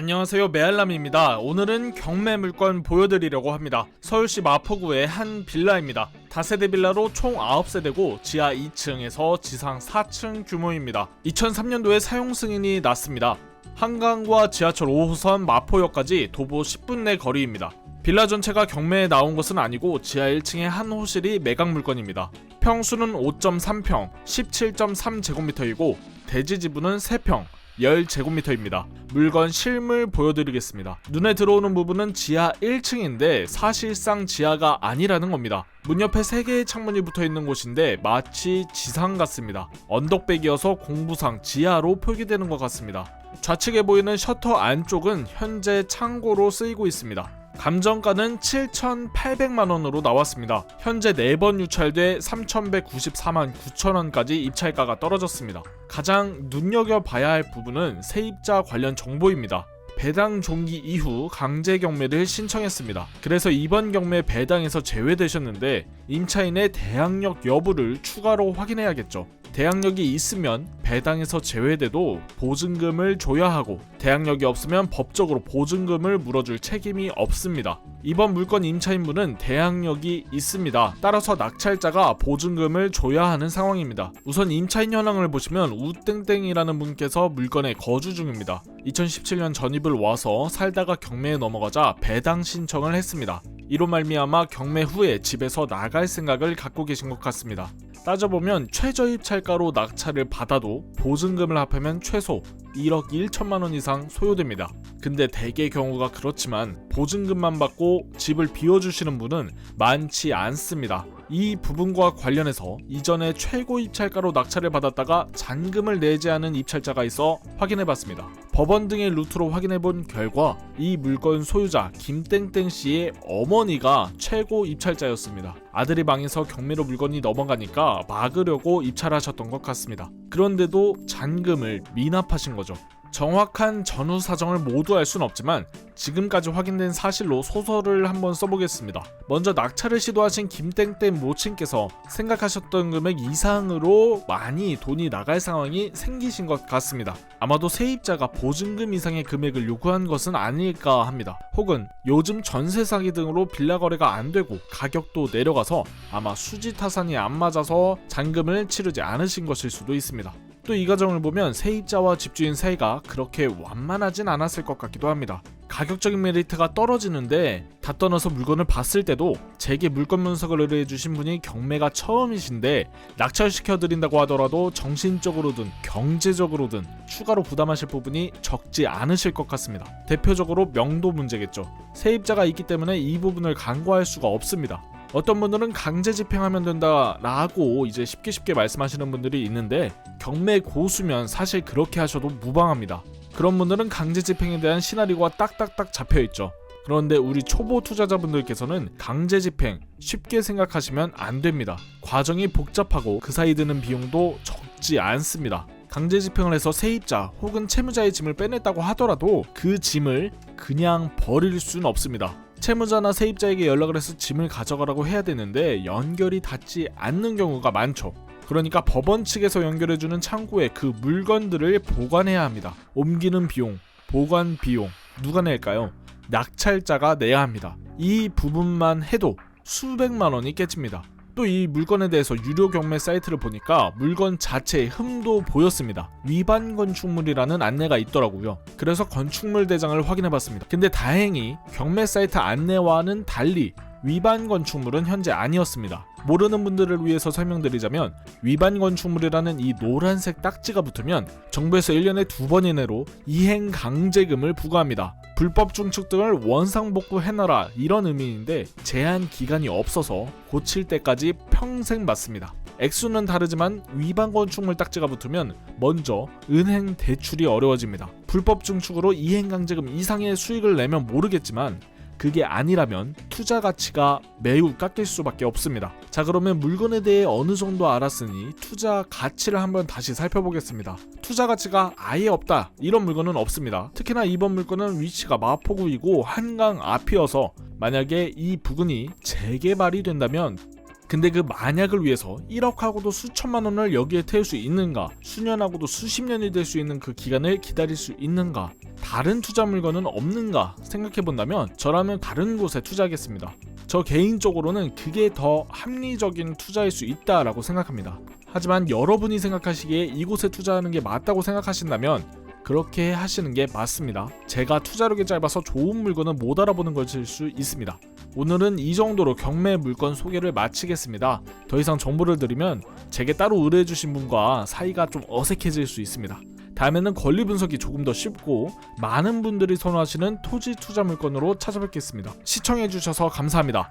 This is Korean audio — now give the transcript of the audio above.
안녕하세요 메알람입니다. 오늘은 경매 물건 보여드리려고 합니다. 서울시 마포구의 한 빌라입니다. 다세대 빌라로 총 9세대고 지하 2층에서 지상 4층 규모입니다. 2003년도에 사용 승인이 났습니다. 한강과 지하철 5호선 마포역까지 도보 10분 내 거리입니다. 빌라 전체가 경매에 나온 것은 아니고 지하 1층에 한 호실이 매각 물건입니다. 평수는 5.3평, 17.3제곱미터이고 대지 지분은 3평, 10제곱미터입니다. 물건 실물 보여드리겠습니다. 눈에 들어오는 부분은 지하 1층인데 사실상 지하가 아니라는 겁니다. 문 옆에 3개의 창문이 붙어 있는 곳인데 마치 지상 같습니다. 언덕백이어서 공부상 지하로 표기되는 것 같습니다. 좌측에 보이는 셔터 안쪽은 현재 창고로 쓰이고 있습니다. 감정가는 7,800만 원으로 나왔습니다. 현재 4번 유찰돼 3,194만 9천 원까지 입찰가가 떨어졌습니다. 가장 눈여겨봐야 할 부분은 세입자 관련 정보입니다. 배당 종기 이후 강제 경매를 신청했습니다. 그래서 이번 경매 배당에서 제외되셨는데 임차인의 대항력 여부를 추가로 확인해야겠죠. 대항력이 있으면 배당에서 제외돼도 보증금을 줘야 하고 대항력이 없으면 법적으로 보증금을 물어줄 책임이 없습니다. 이번 물건 임차인분은 대항력이 있습니다. 따라서 낙찰자가 보증금을 줘야 하는 상황입니다. 우선 임차인 현황을 보시면 우땡땡이라는 분께서 물건에 거주 중입니다. 2017년 전입을 와서 살다가 경매에 넘어가자 배당 신청을 했습니다. 이로 말미암아 경매 후에 집에서 나갈 생각을 갖고 계신 것 같습니다. 따져보면 최저 입찰가로 낙찰을 받아도 보증금을 합하면 최소 1억 1천만 원 이상 소요됩니다. 근데 대개 경우가 그렇지만 보증금만 받고 집을 비워주시는 분은 많지 않습니다. 이 부분과 관련해서 이전에 최고 입찰가로 낙찰을 받았다가 잔금을 내지 않은 입찰자가 있어 확인해봤습니다. 법원 등의 루트로 확인해본 결과 이 물건 소유자 김땡땡 씨의 어머니가 최고 입찰자였습니다. 아들이 망해서 경매로 물건이 넘어가니까 막으려고 입찰하셨던 것 같습니다. 그런데도 잔금을 미납하신 거죠. 정확한 전후 사정을 모두 알 수는 없지만 지금까지 확인된 사실로 소설을 한번 써보겠습니다. 먼저 낙찰을 시도하신 김땡땡 모친께서 생각하셨던 금액 이상으로 많이 돈이 나갈 상황이 생기신 것 같습니다. 아마도 세입자가 보증금 이상의 금액을 요구한 것은 아닐까 합니다. 혹은 요즘 전세 사기 등으로 빌라 거래가 안 되고 가격도 내려가서 아마 수지 타산이 안 맞아서 잔금을 치르지 않으신 것일 수도 있습니다. 또이 과정을 보면 세입자와 집주인 사이가 그렇게 완만하진 않았을 것 같기도 합니다. 가격적인 메리트가 떨어지는데 다 떠나서 물건을 봤을 때도 제게 물건 분석을 의뢰해 주신 분이 경매가 처음이신데 낙찰시켜 드린다고 하더라도 정신적으로든 경제적으로든 추가로 부담하실 부분이 적지 않으실 것 같습니다. 대표적으로 명도 문제겠죠. 세입자가 있기 때문에 이 부분을 간과할 수가 없습니다. 어떤 분들은 강제 집행하면 된다라고 이제 쉽게 쉽게 말씀하시는 분들이 있는데 경매 고수면 사실 그렇게 하셔도 무방합니다. 그런 분들은 강제 집행에 대한 시나리오가 딱딱딱 잡혀 있죠. 그런데 우리 초보 투자자분들께서는 강제 집행 쉽게 생각하시면 안 됩니다. 과정이 복잡하고 그 사이 드는 비용도 적지 않습니다. 강제 집행을 해서 세입자 혹은 채무자의 짐을 빼냈다고 하더라도 그 짐을 그냥 버릴 수는 없습니다. 채무자나 세입자에게 연락을 해서 짐을 가져가라고 해야 되는데 연결이 닿지 않는 경우가 많죠. 그러니까 법원 측에서 연결해주는 창고에 그 물건들을 보관해야 합니다. 옮기는 비용, 보관 비용 누가 낼까요? 낙찰자가 내야 합니다. 이 부분만 해도 수백만 원이 깨집니다. 또 이 물건에 대해서 유료 경매 사이트를 보니까 물건 자체에 흠도 보였습니다. 위반 건축물이라는 안내가 있더라고요. 그래서 건축물 대장을 확인해 봤습니다. 근데 다행히 경매 사이트 안내와는 달리 위반 건축물은 현재 아니었습니다. 모르는 분들을 위해서 설명드리자면 위반 건축물이라는 이 노란색 딱지가 붙으면 정부에서 1년에 두 번 이내로 이행 강제금을 부과합니다. 불법 중축 등을 원상복구 해놔라 이런 의미인데 제한 기간이 없어서 고칠 때까지 평생 받습니다. 액수는 다르지만 위반 건축물 딱지가 붙으면 먼저 은행 대출이 어려워집니다. 불법 중축으로 이행 강제금 이상의 수익을 내면 모르겠지만 그게 아니라면 투자 가치가 매우 깎일 수밖에 없습니다. 자 그러면 물건에 대해 어느 정도 알았으니 투자 가치를 한번 다시 살펴보겠습니다. 투자 가치가 아예 없다 이런 물건은 없습니다. 특히나 이번 물건은 위치가 마포구이고 한강 앞이어서 만약에 이 부근이 재개발이 된다면 근데 그 만약을 위해서 1억하고도 수천만 원을 여기에 태울 수 있는가? 수년하고도 수십 년이 될 수 있는 그 기간을 기다릴 수 있는가? 다른 투자 물건은 없는가? 생각해 본다면 저라면 다른 곳에 투자하겠습니다. 저 개인적으로는 그게 더 합리적인 투자일 수 있다라고 생각합니다. 하지만 여러분이 생각하시기에 이곳에 투자하는 게 맞다고 생각하신다면 그렇게 하시는 게 맞습니다. 제가 투자력이 짧아서 좋은 물건은 못 알아보는 것일 수 있습니다. 오늘은 이 정도로 경매 물건 소개를 마치겠습니다. 더 이상 정보를 드리면 제게 따로 의뢰해주신 분과 사이가 좀 어색해질 수 있습니다. 다음에는 권리 분석이 조금 더 쉽고 많은 분들이 선호하시는 토지 투자 물건으로 찾아뵙겠습니다. 시청해주셔서 감사합니다.